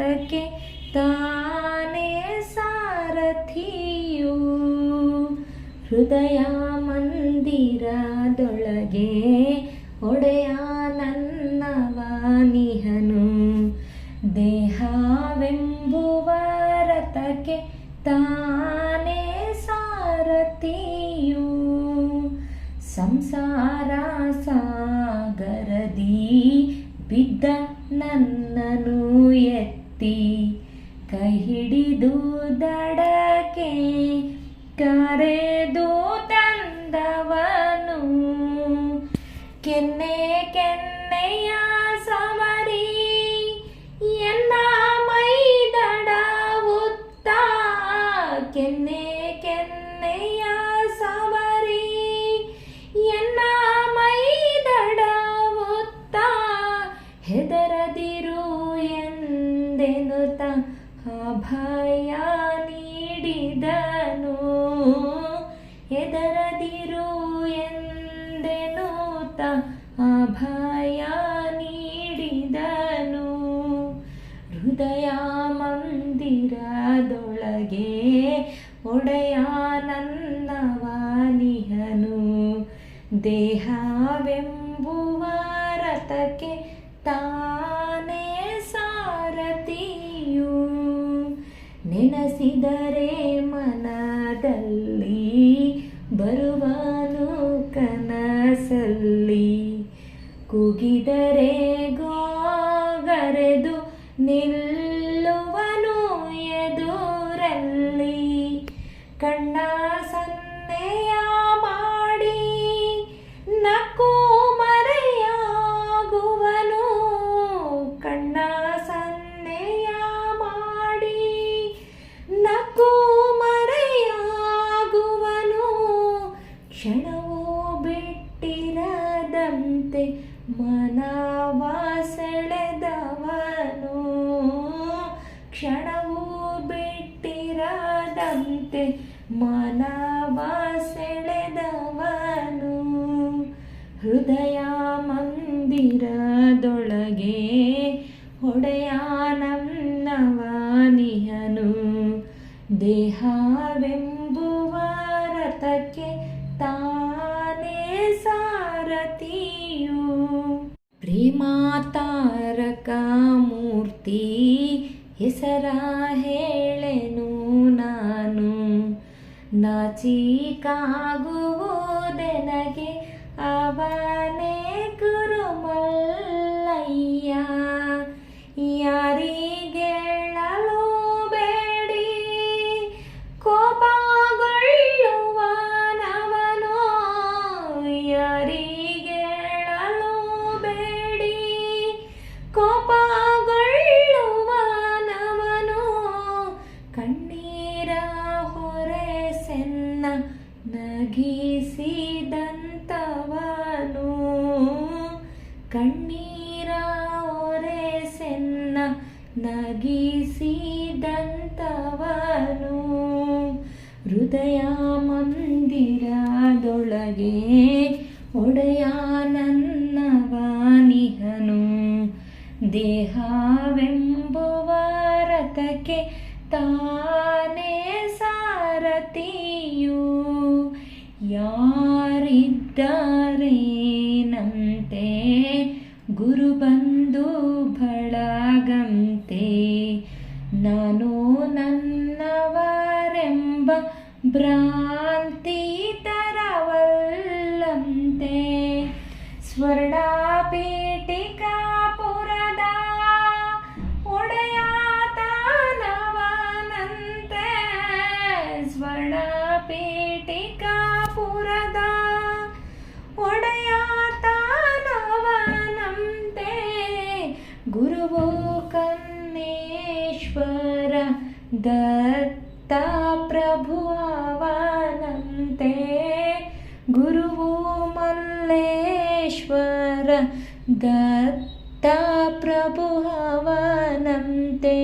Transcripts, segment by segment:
ರಥಕ್ಕೆ ತಾನೇ ಸಾರಥಿಯು. ಹೃದಯ ಮಂದಿರದೊಳಗೆ ಒಡೆಯ ನನ್ನವಾನಿಹನು ದೇಹವೆಂಬುವ ರಥಕ್ಕೆ ತಾನೇ ಸಾರಥಿಯು. ಸಂಸಾರ ಸಾಗರದಿ ಬಿದ್ದ ನನ್ನನು. ಕರೆದು ತಂದವನು. ಕೆನ್ನೆ ಕೆನ್ನೆಯ ಸಮರಿ ಎನ್ನ ಮೈದಡವುತ್ತ ಕೆನ್ನೆ ಕೆನ್ನೆಯ ಸಮರಿ ಎನ್ನ ಮೈದಡವುತ್ತ ಹೆದರದಿರು ಎಂದೆನುತ, ಅಭಯ ನೀಡಿದನು ದೇಹವೆಂಬುವ ರಥಕ್ಕೆ ತಾನೇ ಸಾರಥಿಯು. ನೆನೆಸಿದರೆ ಮನದಲ್ಲಿ ಬರುವನು ಕನಸಲ್ಲಿ. ಕುಗಿದರೆ ಗೋಗರೆದು ನಿಲ್ಲುವನು ಎದುರಲ್ಲಿ. ಕಣ್ಣ ಬಿಟ್ಟಿರದಂತೆ ಮನವ ಸೆಳೆದವನು ಕ್ಷಣವೂ ಬಿಟ್ಟಿರದಂತೆ ಮನವ ಹೃದಯ ಮಂದಿರದೊಳಗೆ ಒಡೆಯ ನನ್ನವನಿಯನು. ದೇಹವೆಂಬುವ ಮೂರ್ತಿ ಹೆಸರ ಹೇಳೆನು ನಾನು. ನಾಚಿಕಾಗುವುದೆನಗೆ ಅವನೇ ಕುರುಮಲ್ಲಯ್ಯ ಕಣ್ಣೀರ ಒರೆ ಸೆನ್ನ ನಗಿಸಿದಂತವನು. ಹೃದಯ ಮಂದಿರದೊಳಗೆ ಒಡೆಯ ನನ್ನವಾನಿಹನು ದೇಹವೆಂಬುವ ರಥಕ್ಕೆ ತಾನೇ ಸಾರಥಿಯು ಯಾರಿದ್ದರೇನಂತೆ ಬಂಧು ಬಳಗಂತೆ ನಾನು ನನ್ನವರೆಂಬ ಭ್ರಾಂತಿ ತರವಲ್ಲಂತೆ ಸ್ವರ್ಣ ಪೀಠಿಕಾಪುರದ ಒಡೆಯ ಕನ್ನೇಶ್ವರ ದತ್ತ ಪ್ರಭು ಅವನಂತೆ ಗುರುವು ಮಲ್ಲೇಶ್ವರ ದತ್ತ ಪ್ರಭು ಅವನಂತೆ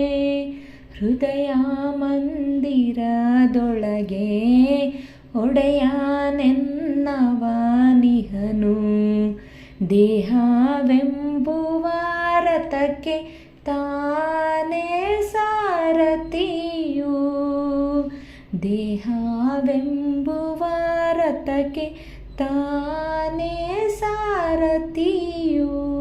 ಹೃದಯ ಮಂದಿರದೊಳಗೆ ಒಡೆಯ ನೆನ್ನವನಿಹನು ದೇಹವೆಂಬುವ ರಥಕ್ಕೆ ದೇಹವೆಂಬುವ ರಥಕ್ಕೆ ತಾನೇ ಸಾರಥಿಯು.